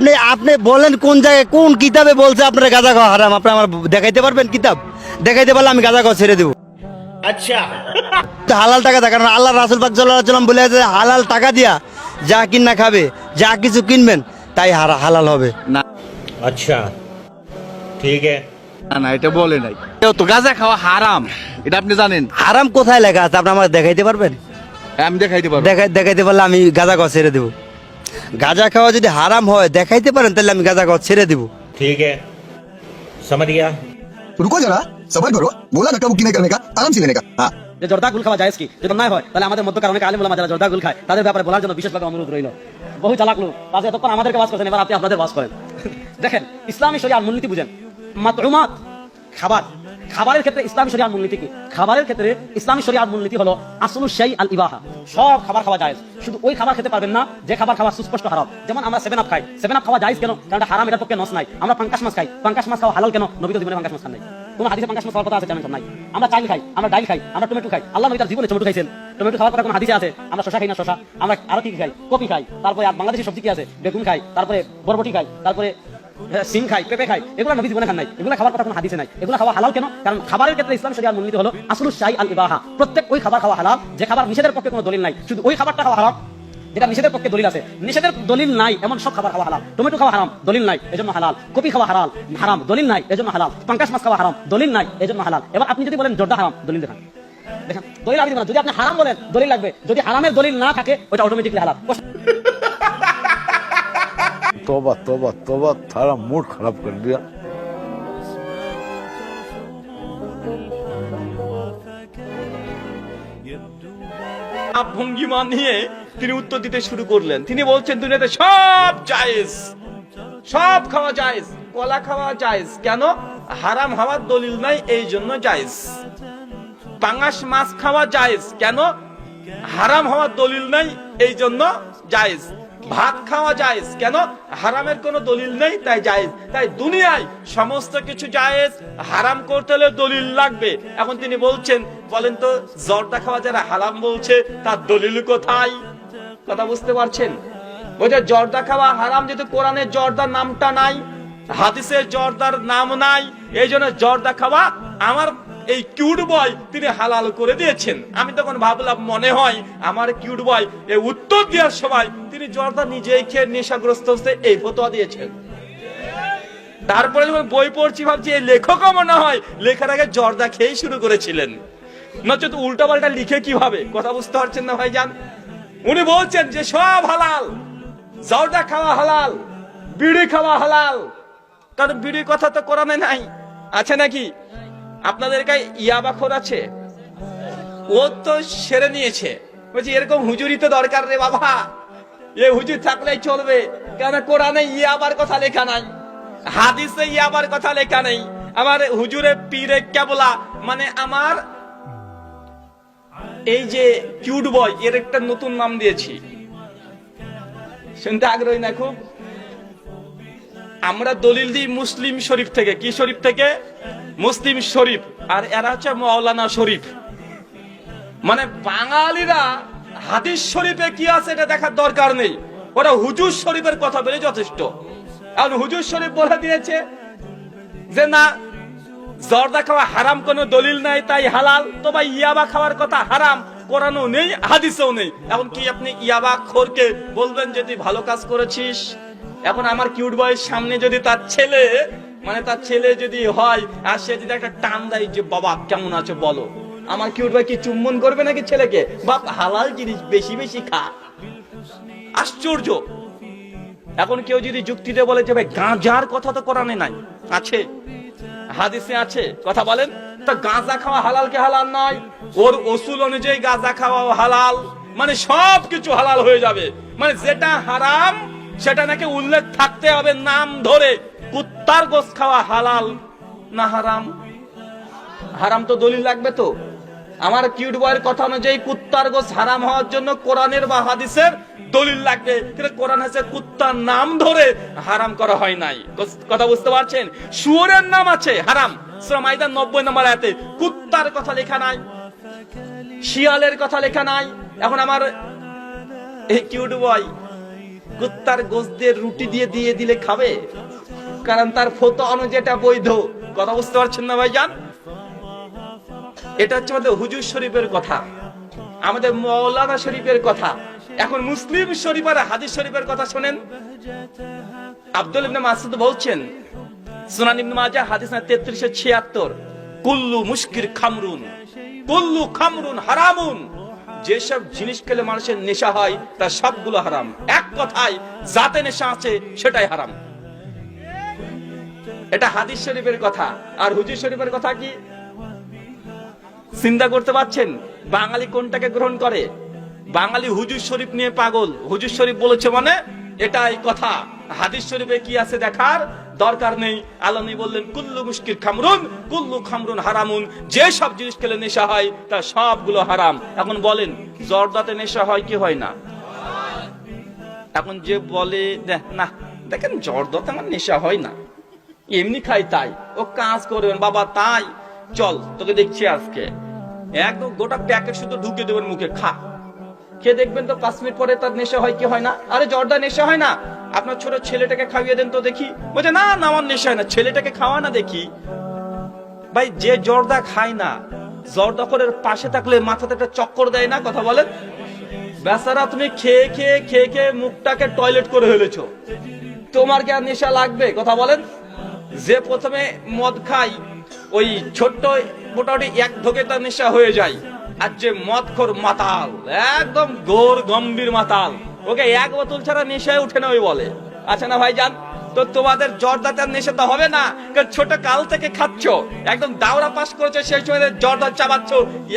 আপনি আপনি বলেন কোন জায়গায় কোন কিতাবে বলছে আপনার গাঁজা খাওয়া হারাম? আপনি আমার দেখাইতে পারবেন কিতাব? দেখাইতে পারলে আমি গাঁজা খাওয়া ছেড়ে দেবো। আচ্ছা। হালাল টাকা কারণ আল্লাহ রাসুল পাক বলে আছে হালাল টাকা দিয়া যা কিনা খাবে যা কিছু কিনবেন তাই হালাল হবে। না। আচ্ছা। ঠিক না এটা বলে নাই। তো গাঁজা খাওয়া হারাম এটা আপনি জানেন। হারাম কোথায় লেখা আছে? আপনি আমার দেখাইতে পারবেন? হ্যাঁ, আমি দেখাইতে পারব। দেখাইতে পারলে আমি গাঁজা খাওয়া ছেড়ে দেবো। গাঁজা খাওয়া যদি হারাম হয় দেখাইতে পারেন তাহলে আমি গাঁজা খাওয়া ছেড়ে দেবো ठीक है समझ गया रुको जरा सबर करो बोला धक्का मुक्की नहीं करने का आराम से लेने का हाँ যে জর্দা গুল খাওয়া যায় কি যদি অন্যায় হয় তাহলে আমাদের মধ্যকার অনেক আলিম ওলামা যারা জর্দা গুল খায় তাদের ব্যাপারে বলার জন্য বিশেষভাবে অনুরোধ রইল বহু চালাক লোক তাতে এতক্ষণ আমাদেরকে বাস করেছেন এবার আপনি আপনাদের বাস করেন দেখেন ইসলামী শরিয়ার মূলনীতি বুঝেন মাতরুমাত খাবার খাবারের ক্ষেত্রে ইসলামী শরিয়ার মূলনীতি কি? খাবারের ক্ষেত্রে ইসলামী শরিয়ার মূলনীতি হলো আসলু সেই আল ইবাহা। সব খাবার খাওয়া যায় শুধু ওই খাবার খেতে পারবেন না, যে খাবার খাওয়া সুস্পষ্ট হারাম। যেমন আমরা সেভেন আপ খাই। সেভেন আপ খাওয়া যায় কেন? কারণ এটা হারাম এটার পক্ষে নস নাই। আমরা পাঙ্কাশ মাছ খাই। পাঙ্কাশ মাছ খাওয়া হালাল কেন? নবী তো জীবনে পাঙ্কাশ মাছ খান নাই। কোন হাদিসে পাঙ্কাশ মাছ খাওয়ার কথা আছে জানেন নাই? আমরা চাইল খাই, আমরা ডাইল খাই, আমরা টমেটো খাই। আল্লাহ নবী তার জীবনে টমেটো খাইছেন। টমেটো খাওয়ার কথা কোন হাদিসে আছে? আমরা শশা খাই না শশা আমরা আরও কি খাই? কপি খাই। তারপরে আর বাংলাদেশি সবজি কি আছে? বেগুন খাই, তারপরে বরবটি খাই, তারপরে সিং খাই, পেঁপে খাই, এগুলো নবী জীবনে খান নাই। এগুলো খাবার কথা কোনো হাদিসে নাই। এগুলো খাওয়া হালাল কেন? কারণ খাবারের ক্ষেত্রে ইসলাম শরিয়ার মূলনীতি হলো আসলু শাই আল ইবাহা। প্রত্যেক ওই খাবার খাওয়া হালাল, যে খাবার নিষেধের পক্ষে কোনো দলিল নাই। শুধু ওই খাবারটা খাওয়া হারাম, যেটা নিষেধের পক্ষে দলিল আছে। নিষেধের দলিল নাই, এমন সব খাবার খাওয়া হালাল। টমেটো খাওয়া হারাম, দলিল নাই, এজন্য হালাল। কপি খাওয়া হালাল হারাম, দলিল নাই, এজন্য হালাল। পাঙ্কাশ মাছ খাওয়া হারাম, দলিল নাই, এজন্য হালাল। এবার আপনি যদি বলেন জর্দা হারাম, দলিল দেখান। দেখেন, দলিল আমি যদি আপনি হারাম বলেন, দলিল লাগবে। যদি হারামের দলিল না থাকে, ওটা অটোমেটিকলি হালাল। तोबा तोबा तोबा थारा मूड खराब कर दिया ভঙ্গিমা নিয়ে তিনি উত্তর দিতে শুরু করলেন তিনি বলছেন দুনিয়াতে সব জায়েজ সব খাওয়া জায়েজ কলা খাওয়া জায়েজ কেন হারাম হওয়ার দলিল নাই এই জন্য জায়েজ পাঙাশ মাছ খাওয়া জায়েজ কেন হারাম হওয়ার দলিল নাই এই জন্য জায়েজ ভাত খাওয়া জায়েজ। কেন? হারামের কোনো দলিল নেই, তাই জায়েজ। তাই দুনিয়ায় সমস্ত কিছু জায়েজ, হারাম করতে হলে দলিল লাগবে। এখন তিনি বলছেন, বলেন তো জর্দা খাওয়া যারা হারাম বলছে, তার দলিল কোথায়? কথা বুঝতে পারছেন? বলছে জর্দা খাওয়া হারাম, যেহেতু কোরআনের জর্দার নামটা নাই, হাদিসের জর্দার নাম নাই, এই জন্য জর্দা খাওয়া আমার এই কিউট বয় তিনি হালাল করে দিয়েছেন। আমি তখন ভাবলাম, মনে হয় আমার কিউট বয় এই উত্তর দেওয়ার সময় তিনি জর্দা নিজেই খেয়ে নেশাগ্রস্ত হচ্ছে, এই ফতোয়া দিয়েছেন। তারপরে যখন বই পড়ছি, ভাবছি, এই লেখকও মনে হয় লেখার আগে জর্দা খেয়েই শুরু করেছিলেন। নচেত উল্টা পাল্টা লিখে কীভাবে? কথা বুঝতে পারছেন না ভাই যান উনি বলছেন যে, সব হালাল। জর্দা খাওয়া হালাল, বিড়ি খাওয়া হালাল। কারণ বিড়ির কথা তো কোরআনে নাই। আছে নাকি? আপনাদের কাছে ইয়াবাখর আছে? ও তো সেরে নিয়েছে। বলছি, এরকম হুজুরি তো দরকার রে বাবা। এ হুজুর থাকলেই চলবে। কেন কোরআনে ইয়াবার কথা লেখা নাই? হাদিসে ইয়াবার কথা লেখা নেই। আমার হুজুরে পীরে কেবলা মানে আমার এই যে কিউট বয়, এর একটা নতুন নাম দিয়েছি। শুনতে আগ্রহী না খুব? আমরা দলিল দিই মুসলিম শরীফ থেকে। কি শরীফ থেকে? মুসলিম শরীফ, আর এরা হচ্ছে মৌলানা শরীফ। মানে বাঙালিরা হাদিস শরীফে কি আছে এটা দেখার দরকার নেই। ওরা হুজুর শরীফের কথা বলে যথেষ্ট। এখন হুজুর শরীফ বলে দিয়েছে যে, না, জর্দা খাওয়া হারাম, কোনো দলিল নাই, তাই হালাল। তো ভাই ইয়াবা খাওয়ার কথা হারাম, কোরআনও নেই, হাদিসেও নেই। এখন কি আপনি ইয়াবা খোরকে বলবেন যে তুই ভালো কাজ করেছিস? এখন আমার কিউট বয়ের সামনে যদি তার ছেলে মানে তার ছেলে যদি হয়, আর সে যদি একটা টান দেয় যে, বাবা, কেমন আছে বলো? আমার কিউট ভাই কি চুম্বন করবে নাকি ছেলেকে? বাপ, হালাল জিনিস বেশি বেশি খা। আশ্চর্য! এখন কেউ যদি যুক্তিতে বলে যে, ভাই, গাঁজার কথা তো কোরআনে নাই। আছে। হাদিসে আছে। কথা বলেন। তা গাঁজা খাওয়া হালাল কে হালাল নয়? ওর ওসুল অনুযায়ী গাঁজা খাওয়া হালাল। মানে সব কিছু হালাল হয়ে যাবে। মানে যেটা হারাম, সেটা নাকি উল্লেখ থাকতে হবে নাম ধরে। কুত্তার গোস খাওয়া হালাল, না হারাম? হারাম তো দলিল লাগবে তো। আমার কিউট বয়ের কথা অনুযায়ী কুত্তার গোস হারাম হওয়ার জন্য কোরআনের বা হাদিসের দলিল লাগবে। কিন্তু কোরআন আছে, কুত্তার নাম ধরে হারাম করা হয় নাই। কথা বুঝতে পারছেন? শুয়োরের নাম আছে, হারাম। সূরা মাইদার নব্বই নম্বর আয়াতে, কুত্তার কথা লেখা নাই। শিয়ালের কথা লেখা নাই। এখন আমার এই কিউট বয় কুত্তার গোস দিয়ে রুটি দিয়ে দিয়ে দিলে খাবে? কারণ তার ফতো অনুযায়ী এটা বৈধ। কথা বুঝতে পারছেন না ভাইজান? এটা হচ্ছে আমাদের হুজুর শরীফের কথা, আমাদের মৌলানা শরীফের কথা। এখন মুসলিম শরীফ আর হাদিস শরীফের কথা শোনেন। আব্দুল ইবনে মাসুদ বলছেন, সুনান ইবনে মাজাহ, হাদিস না 3376 কুল্লু মুশকির খামরুন, কুল্লু খামরুন হারামুন। যেসব জিনিস খেলে মানুষের নেশা হয় তা সবগুলো হারাম। এক কথায়, যাতে নেশা আছে, সেটাই হারাম। এটা হাদিস শরীফের কথা। আর হুজুর শরীফের কথা কি? চিন্তা করতে পারছেন? বাঙালি কোনটাকে গ্রহণ করে? বাঙালি হুজুর শরীফ নিয়ে পাগল। হুজুর শরীফ বলেছে মানে এটাই কথা। হাদিস শরীফে কি আছে দেখার? দরকার নেই। নবী বললেন, কুল্লু মুশকির খামরুন, কুল্লু খামরুন হারামুন। যে সব জিনিস খেলে নেশা হয়, তা সবগুলো হারাম। এখন বলেন, জর্দাতে নেশা হয় কি হয় না? এখন যে বলে না, দেখেন জর্দাতে আমার নেশা হয় না। এমনি খাই তাই। ও কাজ করবেন বাবা তাই। চল, তোকে দেখছি আজকে। একদম গোটা প্যাকেট শুধু ঢুকে দেবেন মুখে, খা। খেয়ে দেখবেন তো পাঁচ মিনিট পরে তার নেশা হয়, কি হয় না? আরে জর্দা, নেশা হয় না? আপনার ছোট ছেলেটাকে খাইয়ে দেন তো দেখি। বলছে, না না, আমার নেশা হয় না। ছেলেটাকে খাওয়া না দেখি। ভাই, যে জর্দা খায় না, জর্দা করে পাশে থাকলে মাথাতে একটা চক্কর দেয় না? কথা বলেন। বেচারা, তুমি খেয়ে খেয়ে খেয়ে খেয়ে মুখটাকে টয়লেট করে ফেলেছো। তোমার কি আর নেশা লাগবে? কথা বলেন। যে প্রথমে মদ খাই ওই ছোট্ট মোটামুটি এক ধোকে তার নেশা হয়ে যায়। আর যে মদ খোর মাতাল, একদম গোর গম্ভীর মাতাল, ওকে এক বোতল ছাড়া নেশায় উঠে না ওই বলে। আচ্ছা না ভাই যান তো তোমাদের জর্দাটার নেশা তো হবে না। ছোট কাল থেকে খাচ্ছ। একদম দাওরা পাস করেছে, সেই সময় জর্দা চাবাচ্ছ।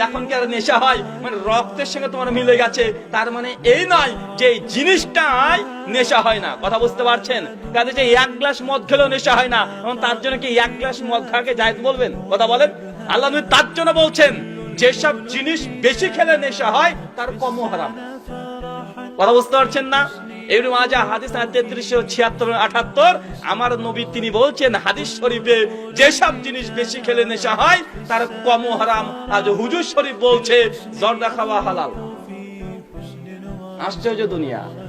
এখন কি আর নেশা হয়? মানে রক্তের সঙ্গে তোমার মিলে গেছে। তার মানে এই নয় যে জিনিসটাই নেশা হয় না। কথা বুঝতে পারছেন? কাজে যে এক গ্লাস মদ খেলেও নেশা হয় না। এবং তার জন্য কি এক গ্লাস মদ খাওয়াকে জায়েজ বলবেন? কথা বলেন। আল্লাহ তার জন্য বলছেন, যেসব জিনিস বেশি খেলে নেশা হয়, তার কম হারাম। কথা বুঝতে পারছেন না? ছিয়াত্তর আটাত্তর। আমার নবী তিনি বলছেন, হাদিস শরীফে যেসব জিনিস বেশি খেলে নেশা হয়, তার কম হারাম। আজ হুজুর শরীফ বলছে, জর্দা খাওয়া হালাল। আশ্চর্য দুনিয়া।